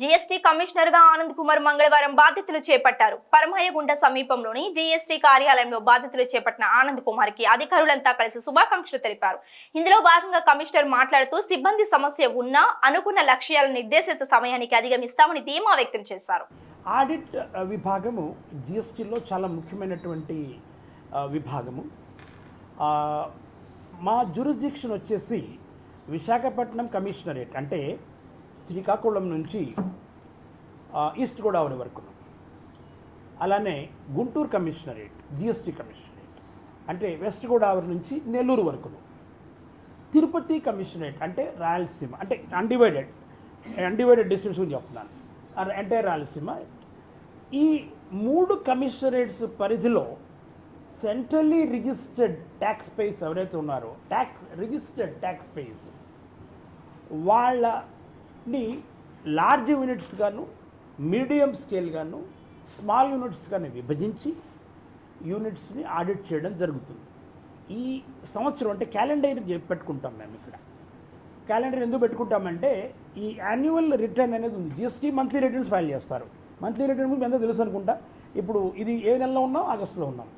GST కమిషనర్గా ఆనంద్ కుమార్ మంగళవారం బాధ్యతలు చేపట్టారు. పరమయ్యగుంట సమీపంలోని జీఎస్టీ కార్యాలయంలో బాధ్యతలు చేపట్టిన ఆనంద్ కుమార్కి అధికారులంతా కలిసి శుభాకాంక్షలు తెలిపారు. ఇందులో భాగంగా కమిషనర్ మాట్లాడుతూ సిబ్బంది సమస్య ఉన్నా అనుకున్న లక్ష్యాల నిర్దేశిత సమయానికి అధిగమిస్తామని ధీమా వ్యక్తం చేశారు. ఆడిట్ విభాగము జిఎస్టీలో చాలా ముఖ్యమైనటువంటి విభాగము. మా జ్యూరిస్డిక్షన్ వచ్చేసి విశాఖపట్నం కమిషనరేట్. అంటే శ్రీకాకుళం నుంచి ఈస్ట్ గోదావరి వరకు అలానే గుంటూరు కమిషనరేట్ జిఎస్టీ కమిషనరేట్ అంటే వెస్ట్ గోదావరి నుంచి నెల్లూరు వరకు తిరుపతి కమిషనరేట్ అంటే రాయలసీమ అంటే అన్డివైడెడ్ అన్డివైడెడ్ డిస్ట్రిక్ట్స్ గురించి చెప్తున్నాను. అంటే రాయలసీమ. ఈ మూడు కమిషనరేట్స్ పరిధిలో సెంట్రల్లీ రిజిస్టర్డ్ ట్యాక్స్ పేస్ ఎవరైతే ఉన్నారో ట్యాక్స్ రిజిస్టర్డ్ ట్యాక్స్ పేస్ వాళ్ళ ని లార్జ్ యూనిట్స్ గాను మీడియం స్కేల్ గాను స్మాల్ యూనిట్స్ గాను విభజించి యూనిట్స్ని ఆడిట్ చేయడం జరుగుతుంది. ఈ సంవత్సరం అంటే క్యాలెండర్ పెట్టుకుంటాం మేము ఇక్కడ. క్యాలెండర్ ఎందుకు పెట్టుకుంటామంటే ఈ యాన్యువల్ రిటర్న్ అనేది ఉంది. జిఎస్టీ మంత్లీ రిటర్న్స్ ఫైల్ చేస్తారు. మంత్లీ రిటర్న్ గురించి ఎంతో తెలుసు అనుకుంటా? ఇప్పుడు ఇది ఏ నెలలో ఉన్నాం? ఆగస్టులో ఉన్నాం.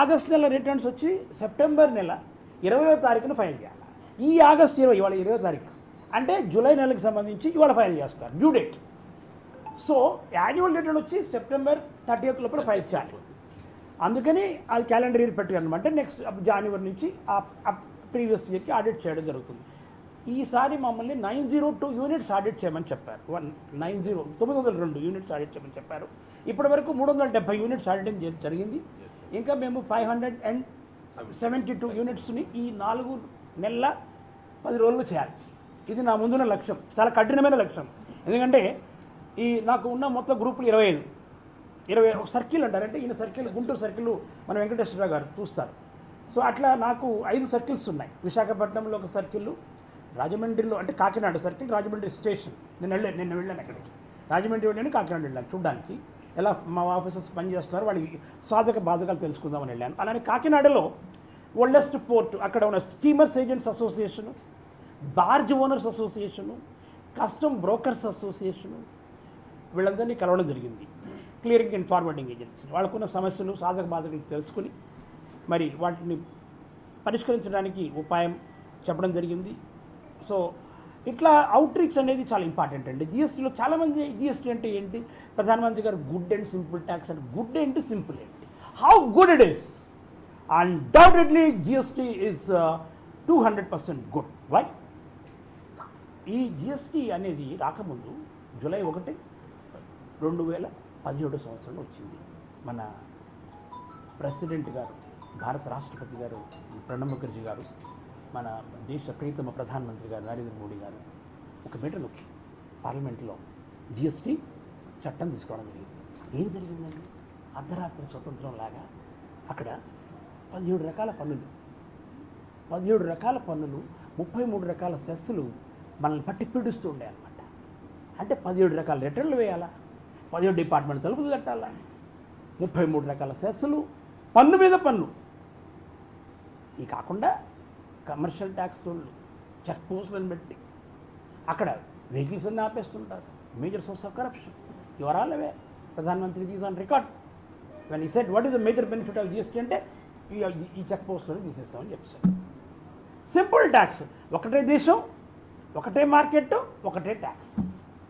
ఆగస్ట్ నెల రిటర్న్స్ వచ్చి సెప్టెంబర్ నెల ఇరవయో తారీఖున ఫైల్ చేయాలి. ఈ ఆగస్ట్ ఇరవై ఇవాళ ఇరవై తారీఖు. అంటే జూలై నెలకు సంబంధించి ఇవాళ ఫైల్ చేస్తారు due date. So annual return వచ్చి సెప్టెంబర్ థర్టీ లోపల ఫైల్ చేయాలి. అందుకని అది క్యాలెండర్ ఇయర్ పెట్టారనమాట నెక్స్ట్ జనవరి నుంచి ఆ ప్రీవియస్ ఇయర్కి ఆడిట్ చేయడం జరుగుతుంది. ఈసారి మమ్మల్ని nine zero two units audit చేయమని చెప్పారు. వన్ నైన్ జీరో తొమ్మిది వందల రెండు యూనిట్స్ ఆడిట్ చేయమని చెప్పారు. ఇప్పటి వరకు మూడు వందల డెబ్బై యూనిట్స్ ఆడిట్ జరిగింది. ఇంకా మేము five hundred and seventy two యూనిట్స్ని ఈ నాలుగు నెలల పది రోజులు చేయాలి. ఇది నా ముందున్న లక్ష్యం. చాలా కఠినమైన లక్ష్యం. ఎందుకంటే ఈ నాకు ఉన్న మొత్తం గ్రూపులు ఇరవై ఐదు. ఇరవై ఒక సర్కిల్ అంటారు. అంటే ఈయన సర్కిల్ గుంటూరు సర్కిల్ మన వెంకటేశ్వరరావు గారు చూస్తారు. సో అట్లా నాకు ఐదు సర్కిల్స్ ఉన్నాయి. విశాఖపట్నంలో ఒక సర్కిల్ రాజమండ్రిలో అంటే కాకినాడ సర్కిల్ రాజమండ్రి స్టేషన్. నేను వెళ్ళే నేను వెళ్ళాను అక్కడికి. రాజమండ్రి వెళ్ళాను కాకినాడ వెళ్ళాను చూడడానికి. ఎలా మా ఆఫీసర్స్ పనిచేస్తున్నారు వాళ్ళకి సాధక బాధకాలు తెలుసుకుందామని వెళ్ళాను. అలానే కాకినాడలో ఓల్డెస్ట్ పోర్ట్ అక్కడ ఉన్న steamers agents association barge owners association custom brokers association వీళ్ళందరినీ కలవడం జరిగింది. క్లియరింగ్ అండ్ ఫార్వర్డింగ్ ఏజెన్సీ వాళ్ళకున్న సమస్యలు సాధక బాధకులు తెలుసుకుని మరి వాటిని పరిష్కరించడానికి ఉపాయం చెప్పడం జరిగింది. సో ఇట్లా అవుట్ రీచ్ అనేది చాలా ఇంపార్టెంట్ అండి. జిఎస్టీలో చాలామంది జిఎస్టీ అంటే ఏంటి? ప్రధానమంత్రి గారు గుడ్ అండ్ సింపుల్ ట్యాక్స్ అంటే గుడ్ ఏంటి సింపుల్ ఏంటి how good it is undoubtedly GST is two hundred percent good why ఈ జిఎస్టీ అనేది రాకముందు జూలై ఒకటి రెండు వేల పదిహేడు సంవత్సరంలో వచ్చింది. మన ప్రెసిడెంట్ గారు భారత రాష్ట్రపతి గారు ప్రణబ్ ముఖర్జీ గారు మన దేశ ప్రీతమ ప్రధానమంత్రి గారు నరేంద్ర మోడీ గారు ఒక మీటర్ నొక్కి పార్లమెంట్లో జిఎస్టీ చట్టం తీసుకోవడం జరిగింది. ఏం జరిగిందండి? అర్ధరాత్రి స్వతంత్రం లాగా అక్కడ పదిహేడు రకాల పన్నులు పదిహేడు రకాల పన్నులు ముప్పై మూడు రకాల సెస్సులు మనల్ని పట్టి పీడిస్తూ ఉండే అనమాట అంటే పదిహేడు రకాల రిటర్న్లు వేయాలా? పదిహేడు డిపార్ట్మెంట్ తలుపులు కట్టాలా? ముప్పై మూడు రకాల సెస్సులు పన్ను మీద పన్ను. ఈ కాకుండా కమర్షియల్ ట్యాక్స్ వాళ్ళు చెక్ పోస్టులను పెట్టి అక్కడ వెహికల్స్ అన్ని ఆపేస్తుంటారు. Major source of corruption. వివరాలు ప్రధానమంత్రి Gs on record. When he said what is the major benefit of GST అంటే ఈ- ఈ చెక్ పోస్టులను తీసేస్తామని చెప్పారు సింపుల్ ట్యాక్స్ ఒకటే దేశం ఒకటే మార్కెట్ ఒకటే ట్యాక్స్